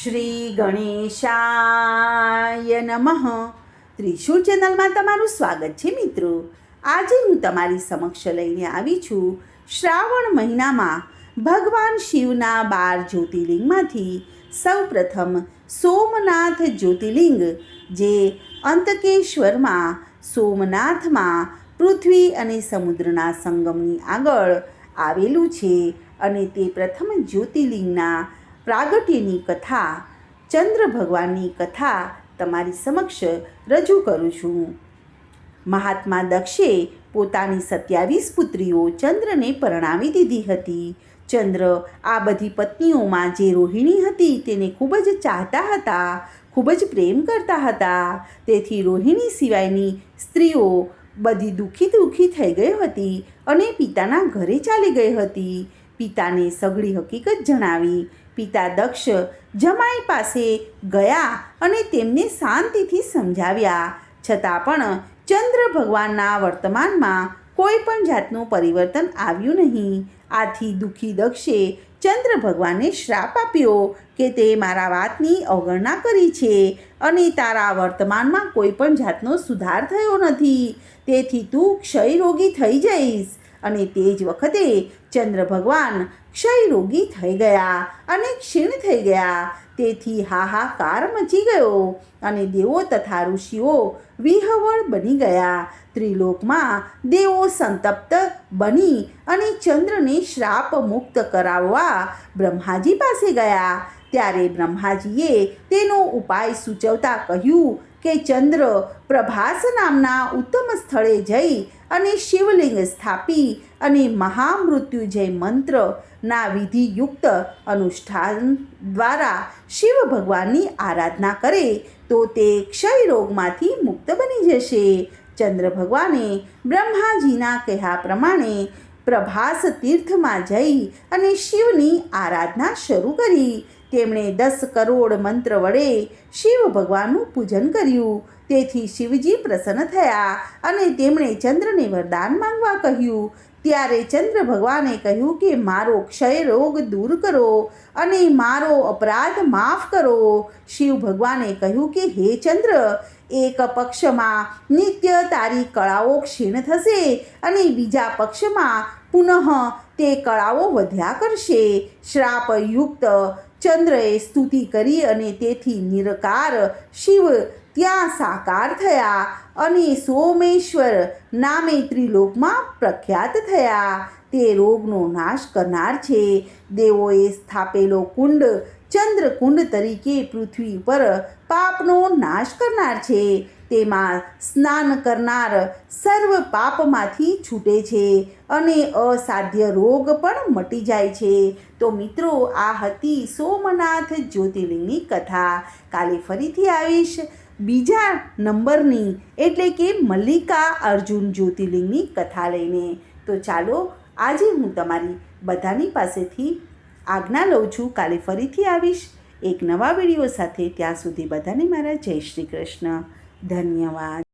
શ્રી ગણેશાય નમઃ. ત્રિશુળ ચેનલમાં તમારું સ્વાગત છે મિત્રો. આજે હું તમારી સમક્ષ લઈને આવી છું શ્રાવણ મહિનામાં ભગવાન શિવના બાર જ્યોતિર્લિંગમાંથી સૌપ્રથમ સોમનાથ જ્યોતિર્લિંગ, જે અંતકેશ્વરમાં સોમનાથમાં પૃથ્વી અને સમુદ્રના સંગમની આગળ આવેલું છે અને તે પ્રથમ જ્યોતિર્લિંગના પ્રાગટ્યની કથા, ચંદ્ર ભગવાનની કથા તમારી સમક્ષ રજૂ કરું છું. મહાત્મા દક્ષે પોતાની સત્યાવીસ પુત્રીઓ ચંદ્રને પરણાવી દીધી હતી. ચંદ્ર આ બધી પત્નીઓમાં જે રોહિણી હતી તેને ખૂબ જ ચાહતા હતા, ખૂબ જ પ્રેમ કરતા હતા. તેથી રોહિણી સિવાયની સ્ત્રીઓ બધી દુઃખી દુઃખી થઈ ગઈ હતી અને પિતાના ઘરે ચાલી ગઈ હતી. પિતાને સઘળી હકીકત જણાવી પિતા દક્ષ જમાઈ પાસે ગયા અને તેમને શાંતિથી સમજાવ્યા. છતાં પણ ચંદ્ર ભગવાનના વર્તમાનમાં કોઈ પણ જાતનું પરિવર્તન આવ્યું નહીં. આથી દુઃખી દક્ષે ચંદ્ર ભગવાનને શ્રાપ આપ્યો કે તે મારા વાતની અવગણના કરી છે અને તારા વર્તમાનમાં કોઈ પણ જાતનો સુધાર થયો નથી. તેથી તું ક્ષયરોગી થઈ જઈશ અને તે જ વખતે ચંદ્ર ભગવાન ક્ષયરોગી થઈ ગયા અને ક્ષીણ થઈ ગયા. તેથી હાહાકાર મચી ગયો અને દેવો તથા ઋષિઓ વિહવળ બની ગયા. ત્રિલોકમાં દેવો સંતપ્ત બની અને ચંદ્રને શ્રાપ મુક્ત કરાવવા બ્રહ્માજી પાસે ગયા. ત્યારે બ્રહ્માજીએ તેનો ઉપાય સૂચવતા કહ્યું કે ચંદ્ર પ્રભાસ નામના ઉત્તમ સ્થળે જઈ અને શિવલિંગ સ્થાપી અને મહામૃત્યુજય મંત્રના વિધિયુક્ત અનુષ્ઠાન દ્વારા શિવ ભગવાનની આરાધના કરે તો તે ક્ષય રોગમાંથી મુક્ત બની જશે. ચંદ્ર ભગવાને બ્રહ્માજીના કહ્યા પ્રમાણે પ્રભાસ તીર્થમાં જઈ અને શિવની આરાધના શરૂ કરી. તેમણે દસ કરોડ મંત્ર વડે શિવ ભગવાનનું પૂજન કર્યું. તેથી શિવજી પ્રસન્ન થયા અને તેમણે ચંદ્રને વરદાન માંગવા કહ્યું. ત્યારે ચંદ્ર ભગવાને કહ્યું કે, મારો ક્ષય રોગ દૂર કરો અને મારો અપરાધ માફ કરો. શિવ ભગવાને કહ્યું કે, હે ચંદ્ર, એક પક્ષમાં નિત્ય તારી કળાઓ ક્ષીણ થશે અને બીજા પક્ષમાં પુનઃ તે કળાઓ વધ્યા કરશે. શ્રાપયુક્ત ચંદ્રએ સ્તુતિ કરી અને તેથી નિરકાર શિવ ત્યાં સાકાર થયા અને સોમેશ્વર નામે ત્રિલોકમાં પ્રખ્યાત થયા. તે રોગનો નાશ કરનાર છે. દેવોએ સ્થાપેલો કુંડ ચંદ્રકુંડ તરીકે પૃથ્વી પર પાપનો નાશ કરનાર છે. તેમાં સ્નાન કરનાર સર્વ પાપમાંથી છૂટે છે અને અસાધ્ય રોગ પણ મટી જાય છે. તો મિત્રો, આ હતી સોમનાથ જ્યોતિર્લિંગની કથા. કાલે ફરીથી આવીશ બીજા નંબરની, એટલે કે મલ્લિકા અર્જુન જ્યોતિર્લિંગની કથા લઈને. તો ચાલો, આજે હું તમારી બધાની પાસેથી આજ્ઞા લઉં છું. કાલે ફરીથી આવીશ. એક નવા વીડિયો સાથે ત્યાં સુધી બધાને મારા જય શ્રી કૃષ્ણ. धन्यवाद.